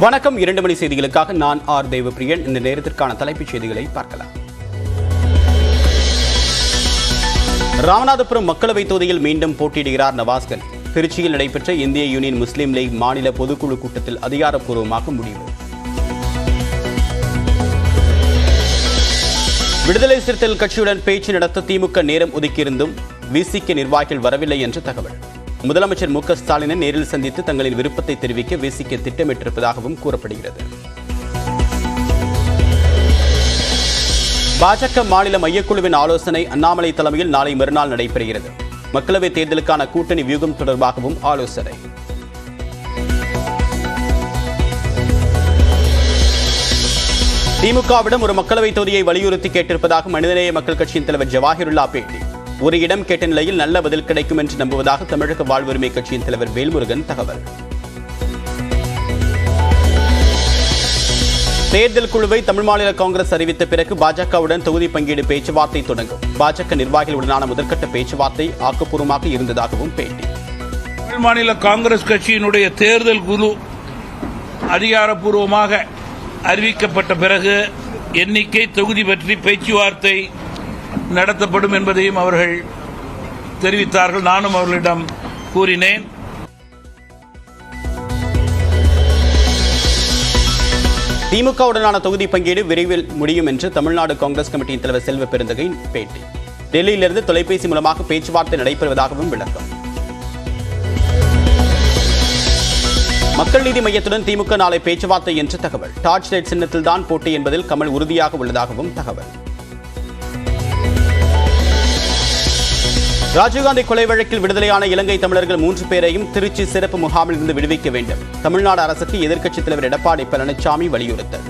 வணக்கம். இரண்டு மணி செய்திகளுக்காக நான் ஆர் தேவப்பிரியன். இந்த நேரத்திற்கான தலைப்புச் செய்திகளை பார்க்கலாம். ராமநாதபுரம் மக்களவைத் தொகுதியில் மீண்டும் போட்டியிடுகிறார் நவாஸ்கன். திருச்சியில் நடைபெற்ற இந்திய யூனியன் முஸ்லீம் லீக் மாநில பொதுக்குழு கூட்டத்தில் அதிகாரப்பூர்வமாக முடிவு. விடுதலை சிறுத்தைகள் கட்சியுடன் பேச்சு நடத்த திமுக நேரம் ஒதுக்கியிருந்தும் விசிக்கு நிர்வாகிகள் வரவில்லை என்று தகவல். முதலமைச்சர் மு க ஸ்டாலினை நேரில் சந்தித்து தங்களின் விருப்பத்தை தெரிவிக்க விசிக்க திட்டமிட்டிருப்பதாகவும் கூறப்படுகிறது. பாஜக மாநில மையக்குழுவின் ஆலோசனை அண்ணாமலை தலைமையில் நாளை மறுநாள் நடைபெறுகிறது. மக்களவைத் தேர்தலுக்கான கூட்டணி வியூகம் தொடர்பாகவும் ஆலோசனை. திமுகவிடம் ஒரு மக்களவைத் தொகுதியை வலியுறுத்தி கேட்டிருப்பதாக மனிதநேய மக்கள் கட்சியின் தலைவர் ஜவாஹிருல்லா பேட்டி. ஒரு இடம் கேட்ட நிலையில் நல்ல பதில் கிடைக்கும் என்று நம்புவதாக தமிழக வாழ்வுரிமை கட்சியின் தலைவர் வேல்முருகன் தகவல். தேர்தல் குழுவை தமிழ் மாநில காங்கிரஸ் அறிவித்த பிறகு பாஜகவுடன் தொகுதி பங்கீடு பேச்சுவார்த்தை தொடங்கும். பாஜக நிர்வாகிகளுடனான முதற்கட்ட பேச்சுவார்த்தை ஆக்கப்பூர்வமாக இருந்ததாகவும் பேட்டி. தமிழ் மாநில காங்கிரஸ் கட்சியினுடைய தேர்தல் குழு அதிகாரப்பூர்வமாக அறிவிக்கப்பட்ட பிறகு எண்ணிக்கை தொகுதி பற்றி பேச்சுவார்த்தை நடத்தப்படும் என்பதையும் அவர்கள் தெரிவித்தார்கள். நானும் அவர்களிடம் கூறினேன். திமுகவுடனான தொகுதி பங்கீடு விரைவில் முடியும் என்று தமிழ்நாடு காங்கிரஸ் கமிட்டியின் தலைவர் செல்வ பெருந்தகை பேட்டி. டெல்லியிலிருந்து தொலைபேசி மூலமாக பேச்சுவார்த்தை நடைபெறுவதாகவும் விளக்கம். மக்கள் நீதி மையத்துடன் திமுக நாளை பேச்சுவார்த்தை என்று தகவல். டார்ச் லைட் சின்னத்தில் தான் போட்டி என்பதில் கமல் உறுதியாக உள்ளதாகவும் தகவல். ராஜீவ்காந்தி கொலை வழக்கில் விடுதலையான இலங்கை தமிழர்கள் மூன்று பேரையும் திருச்சி சிறப்பு முகாமில் இருந்து விடுவிக்க வேண்டும். தமிழ்நாடு அரசுக்கு எதிர்க்கட்சித் தலைவர் எடப்பாடி பழனிசாமி வலியுறுத்தல்.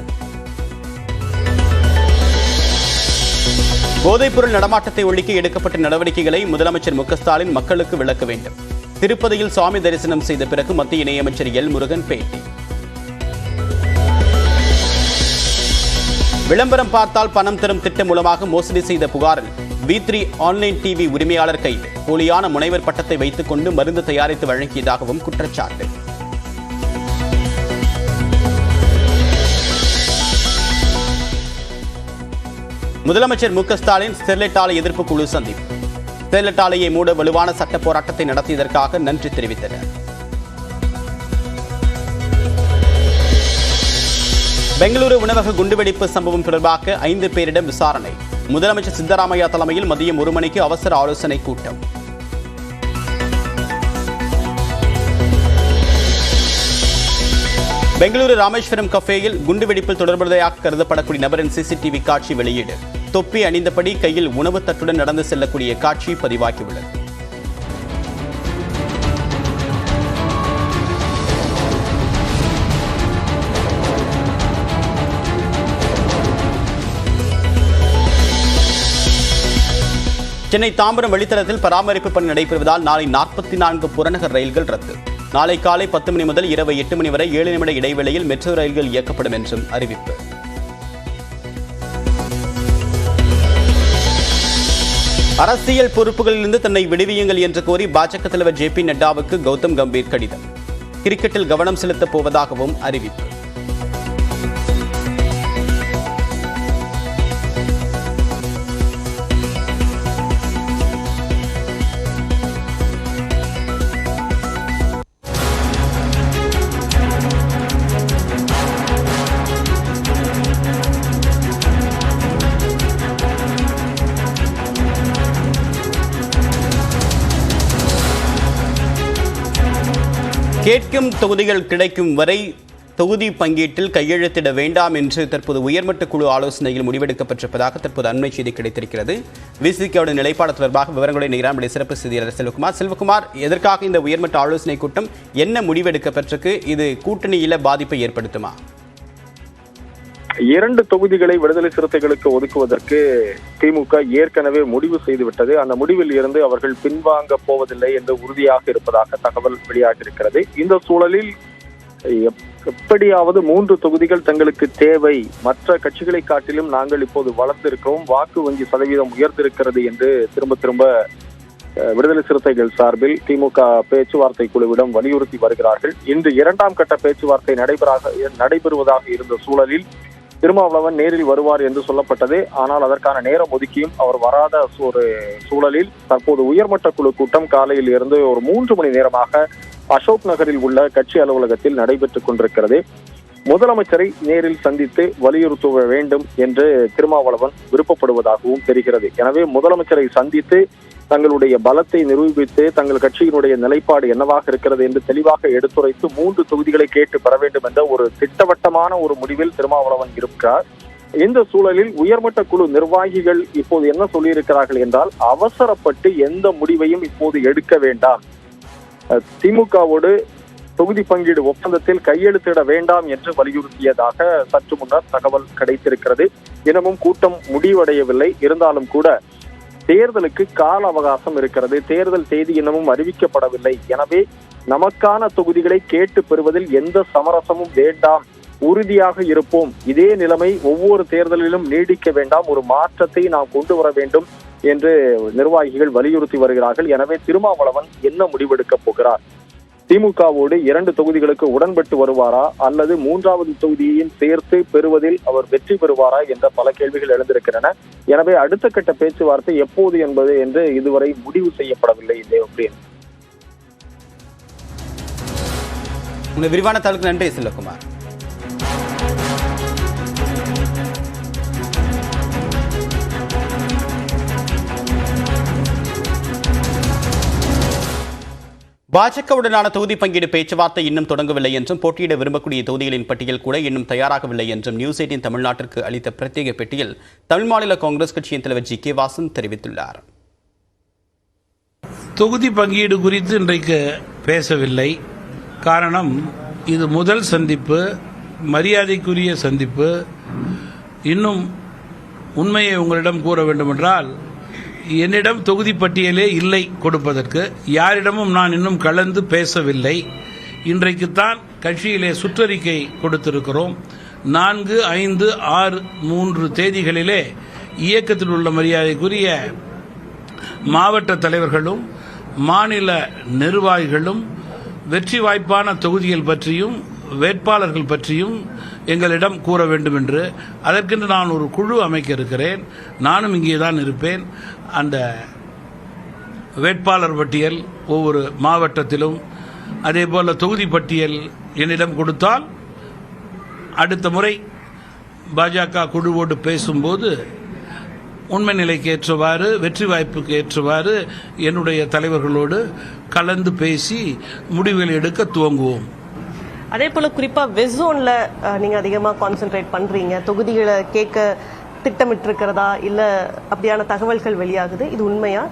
போதைப்பொருள் நடமாட்டத்தை ஒழிக்க எடுக்கப்பட்ட நடவடிக்கைகளை முதலமைச்சர் மு ஸ்டாலின் மக்களுக்கு விளக்க வேண்டும். திருப்பதியில் சுவாமி தரிசனம் செய்த பிறகு மத்திய இணையமைச்சர் எல் முருகன் பேட்டி. விளம்பரம் பார்த்தால் பணம் தரும் திட்டம் மூலமாக மோசடி செய்த புகாரில் வி த்ரீ ஆன்லைன் டிவி உரிமையாளர் கைது. போலியான முனைவர் பட்டத்தை வைத்துக் கொண்டு மருந்து தயாரித்து வழங்கியதாகவும் குற்றச்சாட்டு. முதலமைச்சர் மு ஸ்டாலின் ஸ்டெர்லைட் ஆலை எதிர்ப்பு குழு சந்திப்பு. ஸ்டெர்லைட் ஆலையை மூட வலுவான சட்ட போராட்டத்தை நடத்தியதற்காக நன்றி தெரிவித்தனர். பெங்களூரு உணவக குண்டுவெடிப்பு சம்பவம் தொடர்பாக ஐந்து பேரிடம் விசாரணை. முதலமைச்சர் சித்தராமையா தலைமையில் மதியம் ஒரு மணிக்கு அவசர ஆலோசனை கூட்டம். பெங்களூரு ராமேஸ்வரம் கஃபேயில் குண்டுவெடிப்பில் தொடர்புடையாக கருதப்படக்கூடிய நபரின் சிசிடிவி காட்சி வெளியீடு. தொப்பி அணிந்தபடி கையில் உணவு தட்டுடன் நடந்து செல்லக்கூடிய காட்சி பதிவாகியுள்ளது. சென்னை தாம்பரம் வழித்தடத்தில் பராமரிப்பு பணி நடைபெறுவதால் நாளை நாற்பத்தி நான்கு புறநகர் ரயில்கள் ரத்து. நாளை காலை பத்து மணி முதல் இரவு எட்டு மணி வரை ஏழு நிமிட இடைவெளியில் மெட்ரோ ரயில்கள் இயக்கப்படும் என்றும் அறிவிப்பு. அரசியல் பொறுப்புகளிலிருந்து தன்னை விடுவியுங்கள் என்று கோரி பாஜக தலைவர் ஜே பி நட்டாவுக்கு கௌதம் கம்பீர் கடிதம். கிரிக்கெட்டில் கவனம் செலுத்தப் போவதாகவும் அறிவிப்பு. கேட்கும் தொகுதிகள் கிடைக்கும் வரை தொகுதி பங்கீட்டில் கையெழுத்திட வேண்டாம் என்று தற்போது உயர்மட்ட குழு ஆலோசனையில் முடிவெடுக்கப்பட்டிருப்பதாக தற்போது அண்மை செய்தி கிடைத்திருக்கிறது. விசிகோட நிலைப்பாடு தொடர்பாக விவரங்களை நிகராமடைய சிறப்பு செய்தியாளர் செல்வகுமார். செல்வகுமார் எதற்காக இந்த உயர்மட்ட ஆலோசனை கூட்டம் என்ன முடிவெடுக்கப்பட்டிருக்கு? இது கூட்டணியில் பாதிப்பை ஏற்படுத்துமா? இரண்டு தொகுதிகளை விடுதலை சிறுத்தைகளுக்கு ஒதுக்குவதற்கு திமுக ஏற்கனவே முடிவு செய்துவிட்டது. அந்த முடிவில் இருந்து அவர்கள் பின்வாங்க போவதில்லை என்று உறுதியாக இருப்பதாக தகவல் வெளியாகியிருக்கிறது. இந்த சூழலில் எப்- எப்படியாவது மூன்று தொகுதிகள் தங்களுக்கு தேவை. மற்ற கட்சிகளை காட்டிலும் நாங்கள் இப்போது வளர்ந்திருக்கிறோம். வாக்கு வங்கி சதவீதம் உயர்ந்திருக்கிறது என்று திரும்ப திரும்ப விடுதலை சிறுத்தைகள் சார்பில் திமுக பேச்சுவார்த்தை குழுவிடம் வலியுறுத்தி வருகிறார்கள். இன்று இரண்டாம் கட்ட பேச்சுவார்த்தை நடைபெறாக நடைபெறுவதாக இருந்த சூழலில் திருமாவளவன் நேரில் வருவார் என்று சொல்லப்பட்டது. ஆனால் அதற்கான நேரம் ஒதுக்கியும் அவர் வராத ஒரு சூழலில் தற்போது உயர்மட்ட குழு கூட்டம் காலையில் இருந்து ஒரு மூன்று மணி நேரமாக அசோக் நகரில் உள்ள கட்சி அலுவலகத்தில் நடைபெற்றுக் கொண்டிருக்கிறது. முதலமைச்சரை நேரில் சந்தித்து வலியுறுத்த வேண்டும் என்று திருமாவளவன் விருப்பப்படுவதாகவும் தெரிகிறது. எனவே முதலமைச்சரை சந்தித்து தங்களுடைய பலத்தை நிரூபித்து தங்கள் கட்சியினுடைய நிலைப்பாடு என்னவாக இருக்கிறது என்று தெளிவாக எடுத்துரைத்து மூன்று தொகுதிகளை கேட்டு பெற வேண்டும் என்ற ஒரு திட்டவட்டமான ஒரு முடிவில் திருமாவளவன் இருக்கிறார். இந்த சூழலில் உயர்மட்ட குழு நிர்வாகிகள் இப்போது என்ன சொல்லியிருக்கிறார்கள் என்றால் அவசரப்பட்டு எந்த முடிவையும் இப்போது எடுக்க வேண்டாம். திமுகவோடு தொகுதி பங்கீடு ஒப்பந்தத்தில் கையெழுத்திட வேண்டாம் என்று வலியுறுத்தியதாக சற்று முன்னர் தகவல் கிடைத்திருக்கிறது. இன்னமும் கூட்டம் முடிவடையவில்லை. இருந்தாலும் கூட தேர்தலுக்கு கால அவகாசம் இருக்கிறது. தேர்தல் தேதி இன்னமும் அறிவிக்கப்படவில்லை. எனவே நமக்கான தொகுதிகளை கேட்டு பெறுவதில் எந்த சமரசமும் வேண்டாம். உறுதியாக இருப்போம். இதே நிலைமை ஒவ்வொரு தேர்தலிலும் நீடிக்க வேண்டாம். ஒரு மாற்றத்தை நாம் கொண்டு வர வேண்டும் என்று நிர்வாகிகள் வலியுறுத்தி வருகிறார்கள். எனவே திருமாவளவன் என்ன முடிவெடுக்கப் போகிறார்? திமுகவோடு இரண்டு தொகுதிகளுக்கு உடன்பட்டு வருவாரா? அல்லது மூன்றாவது தொகுதியையும் சேர்த்து பெறுவதில் அவர் வெற்றி பெறுவாரா? என்ற பல கேள்விகள் எழுந்திருக்கின்றன. எனவே அடுத்த கட்ட பேச்சுவார்த்தை எப்போது என்பது என்று இதுவரை முடிவு செய்யப்படவில்லை தேவப்பிரியன் உங்கள் விரிவான தகவலுக்கு நன்றி செல்லகுமார் பாஜகவுடனான தொகுதி பங்கீடு பேச்சுவார்த்தை இன்னும் தொடங்கவில்லை என்றும் போட்டியிட விரும்பக்கூடிய தொகுதிகளின் பட்டியல் கூட இன்னும் தயாராகவில்லை என்றும் நியூஸ் எயிட்டின் தமிழ்நாட்டிற்கு அளித்த பிரத்யேக பெட்டியில் தமிழ் மாநில காங்கிரஸ் கட்சியின் தலைவர் ஜி. கே. வாசன் தெரிவித்துள்ளார். தொகுதி பங்கீடு குறித்து இன்றைக்கு பேசவில்லை. காரணம் இது முதல் சந்திப்பு மரியாதைக்குரிய சந்திப்பு. இன்னும் உண்மையை உங்களிடம் கூற வேண்டுமென்றால் என்னிடம் தொகுதி பட்டியலே இல்லை கொடுப்பதற்கு. யாரிடமும் நான் இன்னும் கலந்து பேசவில்லை. இன்றைக்குத்தான் கட்சியிலே சுற்றறிக்கை கொடுத்திருக்கிறோம். நான்கு ஐந்து ஆறு மூன்று தேதிகளிலே இயக்கத்தில் உள்ள மரியாதைக்குரிய மாவட்ட தலைவர்களும் மாநில நிர்வாகிகளும் வெற்றி வாய்ப்பான தொகுதிகள் பற்றியும் வேட்பாளர்கள் பற்றியும் எங்களிடம் கூற வேண்டும் என்று அதற்கென்று நான் ஒரு குழு அமைக்க இருக்கிறேன். நானும் இங்கே தான் இருப்பேன். அந்த வேட்பாளர் பட்டியல் ஒவ்வொரு மாவட்டத்திலும் அதே போல் தொகுதி பட்டியல் என்னிடம் கொடுத்தால் அடுத்த முறை பாஜக குழுவோடு பேசும்போது உண்மை நிலைக்கு ஏற்றவாறு வெற்றி வாய்ப்புக்கு ஏற்றவாறு என்னுடைய தலைவர்களோடு கலந்து பேசி முடிவுகளை எடுக்க துவங்குவோம். அதே போல குறிப்பா வெஸ்ட் ஜோன்ல அஹ், நீங்க அதிகமா கான்சென்ட்ரேட் பண்றீங்க. தொகுதிகளை கேட்க திட்டமிட்டிருக்கிறதா? இல்ல அப்படியான தகவல்கள் வெளியாகுது? இது உண்மையா?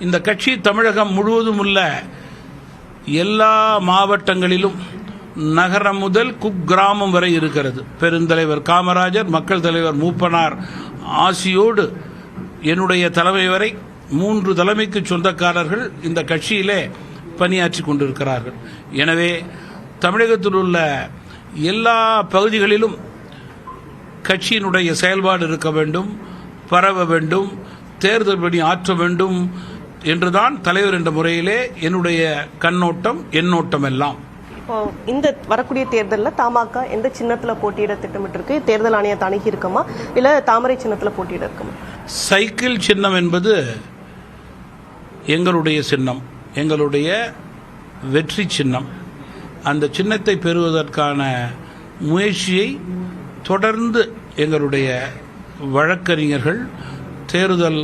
இந்த கட்சி தமிழகம் முழுவதும் உள்ள எல்லா மாவட்டங்களிலும் நகரம் முதல் குக்கிராமம் வரை இருக்கிறது. பெருந்தலைவர் காமராஜர் மக்கள் தலைவர் மூப்பனார் ஆசியோடு என்னுடைய தலைமை வரை மூன்று தலைமைக்கு சொந்தக்காரர்கள் இந்த கட்சியிலே பணியாற்றி கொண்டிருக்கிறார்கள். எனவே தமிழகத்தில் உள்ள எல்லா பகுதிகளிலும் கட்சியினுடைய செயல்பாடு இருக்க வேண்டும் பரவ வேண்டும் தேர்தல் பணி ஆற்ற வேண்டும் என்றுதான் தலைவர் என்ற முறையிலே என்னுடைய கண்ணோட்டம் எண்ணோட்டம் எல்லாம் இந்த வரக்கூடிய தேர்தல்ல தமாக எந்த சின்னத்துல போட்டியிட திட்டமிட்டிருக்கு? தேர்தல் ஆணையத்தை அணுகி இருக்கமா இல்ல தாமரை சின்னத்துல போட்டியிட இருக்குமா? சைக்கிள் சின்னம் என்பது எங்களுடைய சின்னம் எங்களுடைய வெற்றி சின்னம். அந்த சின்னத்தை பெறுவதற்கான முயற்சியை தொடர்ந்து எங்களுடைய வழக்கறிஞர்கள் தேர்தல்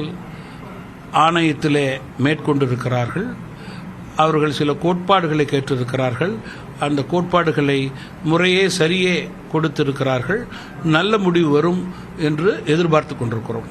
ஆணையத்திலே மேற்கொண்டிருக்கிறார்கள். அவர்கள் சில கோட்பாடுகளை கேட்டிருக்கிறார்கள். அந்த கோட்பாடுகளை முறையே சரியே கொடுத்திருக்கிறார்கள். நல்ல முடிவு வரும் என்று எதிர்பார்த்து கொண்டிருக்கிறோம்.